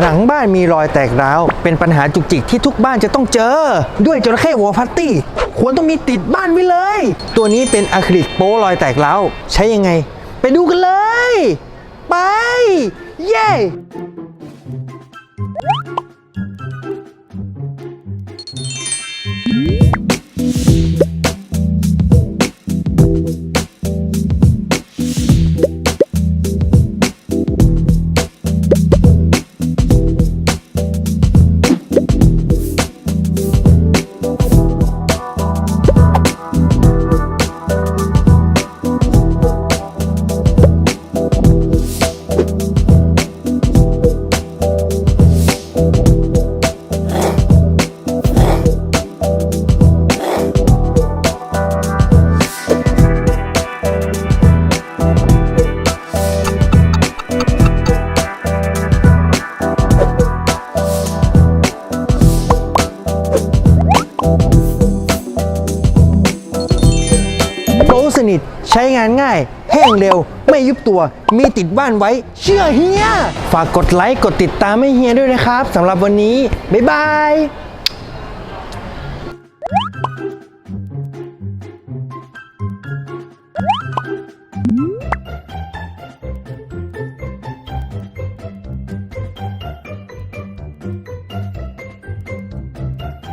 ผนังบ้านมีรอยแตกร้าว เป็นปัญหาจุกจิกที่ทุกบ้านจะต้องเจอ ด้วยจระเข้วอลพัตตี้ ควรต้องมีติดบ้านไว้เลย ตัวนี้เป็นอะคริลิกโป้รอยแตกร้าว ใช้ยังไง ไปดูกันเลย ไป เย้ โปรสนิท ใช้งานง่าย แห้งเร็ว ไม่ยุบตัว มีติดบ้านไว้ เชื่อเฮีย ฝากกดไลค์ กดติดตามให้เฮียด้วยนะครับสำหรับวันนี้ บ๊ายบาย